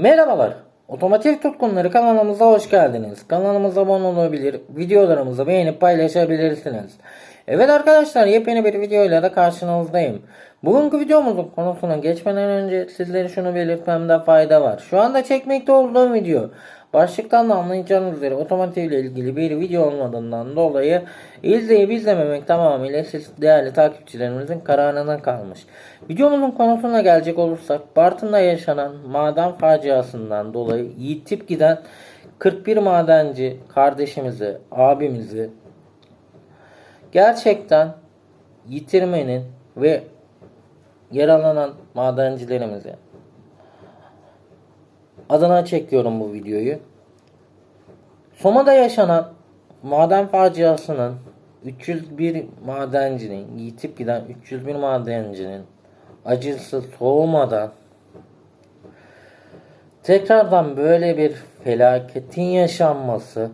Merhabalar. Otomotiv tutkunları kanalımıza hoş geldiniz. Kanalımıza abone olabilir, videolarımızı beğenip paylaşabilirsiniz. Evet arkadaşlar yepyeni bir videoyla da karşınızdayım. Bugünkü videomuzun konusuna geçmeden önce sizlere şunu belirtmemde fayda var. Şu anda çekmekte olduğum video başlıktan da anlayacağınız üzere otomotiv ile ilgili bir video olmadığından dolayı izleyip izlememek tamamıyla siz değerli takipçilerimizin kararına kalmış. Videomuzun konusuna gelecek olursak Bartın'da yaşanan maden faciasından dolayı yitip giden 41 madenci kardeşimizi, abimizi gerçekten yitirmenin ve yaralanan madencilerimizi adına çekiyorum bu videoyu. Soma'da yaşanan maden faciasının 301 madencinin, yitip giden 301 madencinin acısı soğumadan tekrardan böyle bir felaketin yaşanması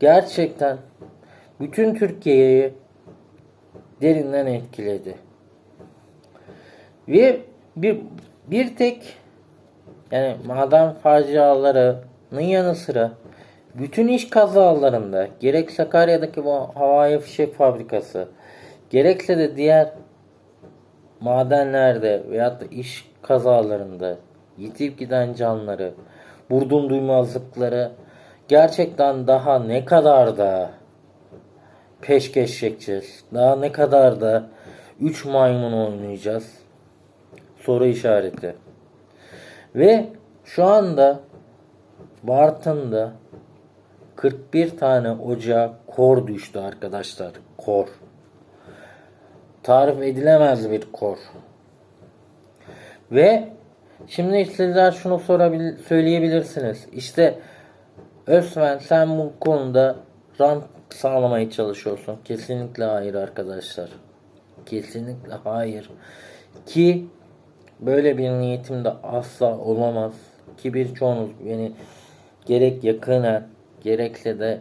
gerçekten bütün Türkiye'yi derinden etkiledi. Ve bir, bir tek yani maden facialarının yanı sıra bütün iş kazalarında gerek Sakarya'daki bu havai fişek fabrikası gerekse de diğer madenlerde veyahut da iş kazalarında yitip giden canları, vurdum duymazlıkları gerçekten daha ne kadar da peşkeş çekeceğiz. Daha ne kadar da 3 maymun oynayacağız. Soru işareti. Ve şu anda Bartın'da 41 tane ocağa kor düştü arkadaşlar. Kor. Tarif edilemez bir kor. Ve şimdi sizler şunu sorabil söyleyebilirsiniz. İşte Özven sen bu konuda rant sağlamaya çalışıyorsun. Kesinlikle hayır arkadaşlar. Kesinlikle hayır. Ki böyle bir niyetim de asla olamaz. Ki birçoğunuz beni gerek yakinen gerekse de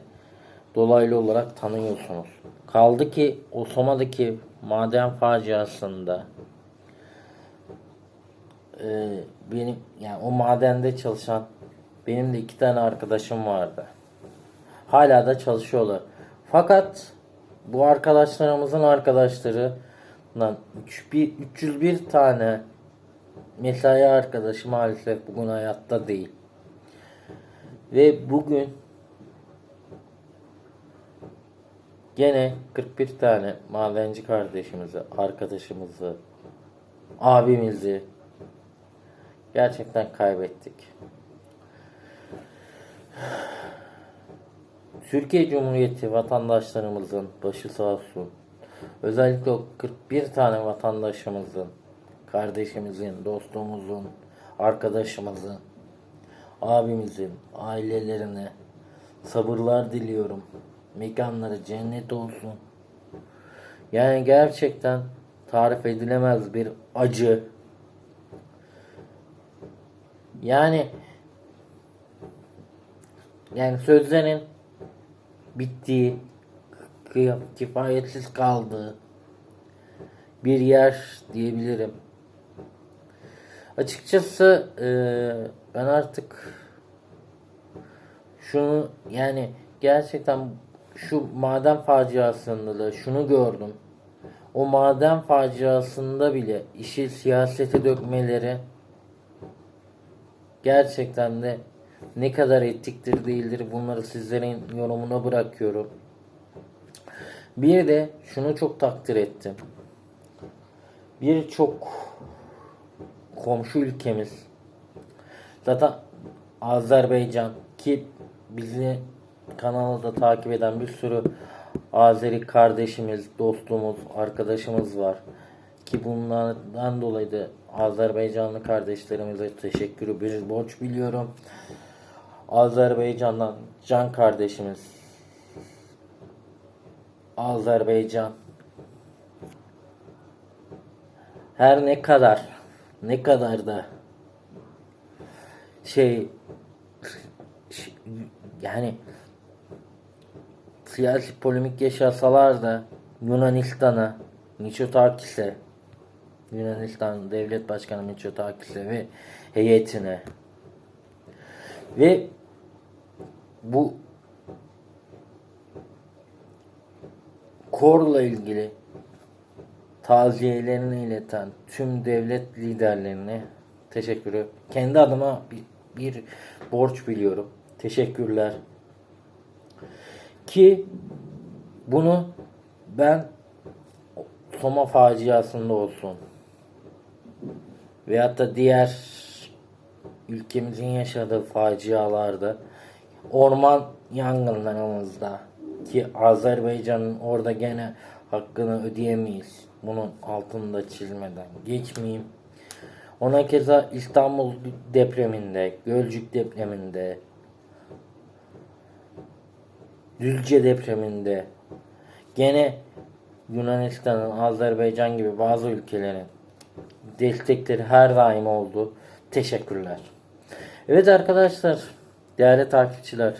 dolaylı olarak tanıyorsunuz. Kaldı ki o Soma'daki maden faciasında e, benim yani o madende çalışan benim de iki tane arkadaşım vardı. Hala da çalışıyorlar. Fakat bu arkadaşlarımızın arkadaşlarından 301 tane mesai arkadaşı maalesef bugün hayatta değil. Ve bugün gene 41 tane madenci kardeşimizi, arkadaşımızı, abimizi gerçekten kaybettik. Türkiye Cumhuriyeti vatandaşlarımızın başı sağ olsun. Özellikle o 41 tane vatandaşımızın, kardeşimizin, dostumuzun, arkadaşımızın, abimizin ailelerine sabırlar diliyorum. Mekanları cennet olsun. Yani gerçekten tarif edilemez bir acı. Yani yani sözlerin bittiği, kifayetsiz kaldığı bir yer diyebilirim. Açıkçası eee, ben artık şunu yani gerçekten şu maden faciasında da şunu gördüm. O maden faciasında bile işi siyasete dökmeleri gerçekten de ne kadar etiktir değildir bunları sizlerin yorumuna bırakıyorum. Bir de şunu çok takdir ettim. Birçok komşu ülkemiz zaten Azerbaycan ki bizi kanalda takip eden bir sürü Azeri kardeşimiz, dostumuz, arkadaşımız var. Ki bunlardan dolayı da Azerbaycanlı kardeşlerimize teşekkürü bir borç biliyorum. Azerbaycan'dan Can kardeşimiz Azerbaycan her ne kadar ne kadar da şey yani siyasi polemik yaşasalar da Yunanistan'a Mitsotakis'e Yunanistan Devlet Başkanı Mitsotakis'e ve heyetine Ve bu Kor'la ilgili taziyelerini ileten tüm devlet liderlerine teşekkürü. Kendi adıma bir, bir borç biliyorum. Teşekkürler. Ki bunu ben Soma faciasında olsun veyahut da diğer ülkemizin yaşadığı facialarda orman yangınlarımızda ki Azerbaycan'ın orada gene hakkını ödeyemeyiz. Bunun altında çizmeden geçmeyeyim. Ona keza İstanbul depreminde, Gölcük depreminde, Düzce depreminde gene Yunanistan'ın, Azerbaycan gibi bazı ülkelerin destekleri her daim oldu. Teşekkürler. Evet arkadaşlar, değerli takipçiler.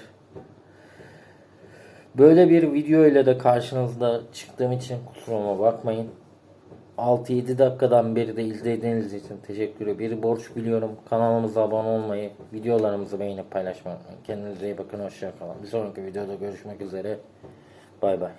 Böyle bir video ile de karşınızda çıktığım için kusuruma bakmayın. 6-7 dakikadan beri de izlediğiniz için teşekkür ederim. Bir borç biliyorum. Kanalımıza abone olmayı, videolarımızı beğenip paylaşmayı. Kendinize iyi bakın. Hoşçakalın. Bir sonraki videoda görüşmek üzere. Bay bay.